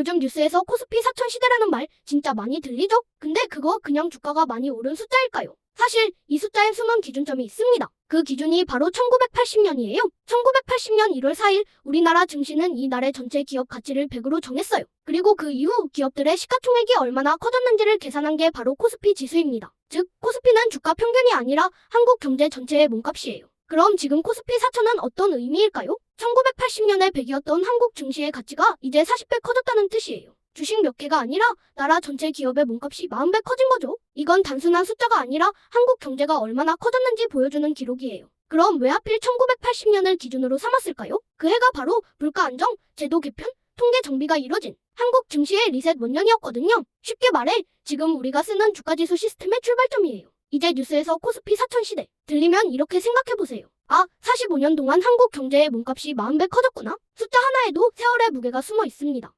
요즘 뉴스에서 코스피 4천 시대라는 말 진짜 많이 들리죠? 근데 그거 그냥 주가가 많이 오른 숫자일까요? 사실 이 숫자엔 숨은 기준점이 있습니다. 그 기준이 바로 1980년이에요. 1980년 1월 4일 우리나라 증시는 이 나라의 전체 기업 가치를 100으로 정했어요. 그리고 그 이후 기업들의 시가총액이 얼마나 커졌는지를 계산한 게 바로 코스피 지수입니다. 즉 코스피는 주가 평균이 아니라 한국 경제 전체의 몸값이에요. 그럼 지금 코스피 4천은 어떤 의미일까요? 1980년에 100이었던 한국 증시의 가치가 이제 40배 커졌다는 뜻이에요. 주식 몇 개가 아니라 나라 전체 기업의 몸값이 40배 커진 거죠. 이건 단순한 숫자가 아니라 한국 경제가 얼마나 커졌는지 보여주는 기록이에요. 그럼 왜 하필 1980년을 기준으로 삼았을까요? 그 해가 바로 물가 안정, 제도 개편, 통계 정비가 이뤄진 한국 증시의 리셋 원년이었거든요. 쉽게 말해 지금 우리가 쓰는 주가지수 시스템의 출발점이에요. 이제 뉴스에서 코스피 4천 시대 들리면 이렇게 생각해보세요. 아, 45년 동안 한국 경제의 몸값이 40배 커졌구나. 숫자 하나에도 세월의 무게가 숨어 있습니다.